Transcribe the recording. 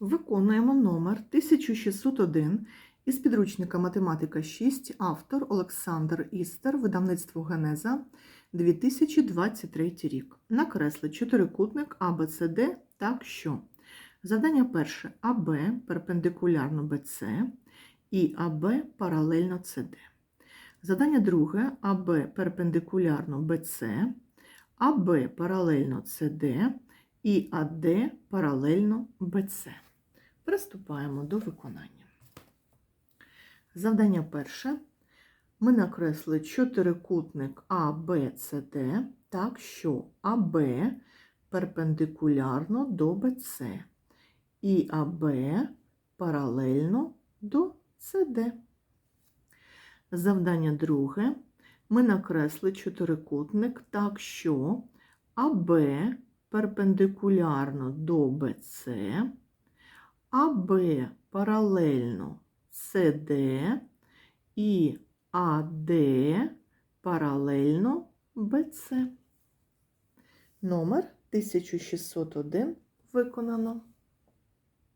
Виконуємо номер 1601 із підручника Математика 6, автор Олександр Істер, видавництво Генеза, 2023 рік. Накресли чотирикутник АБЦД так що. Завдання перше АБ перпендикулярно БЦ і АБ паралельно СД. Завдання друге АБ перпендикулярно БЦ, АБ паралельно СД і АД паралельно БЦ. Приступаємо до виконання. Завдання перше. Ми накреслили чотирикутник АБЦД так, що АБ перпендикулярно до БЦ і АБ паралельно до СД. Завдання друге. Ми накресли чотирикутник так, що АБ перпендикулярно до БЦ, АБ паралельно СД і АД паралельно БЦ. Номер 1601 виконано.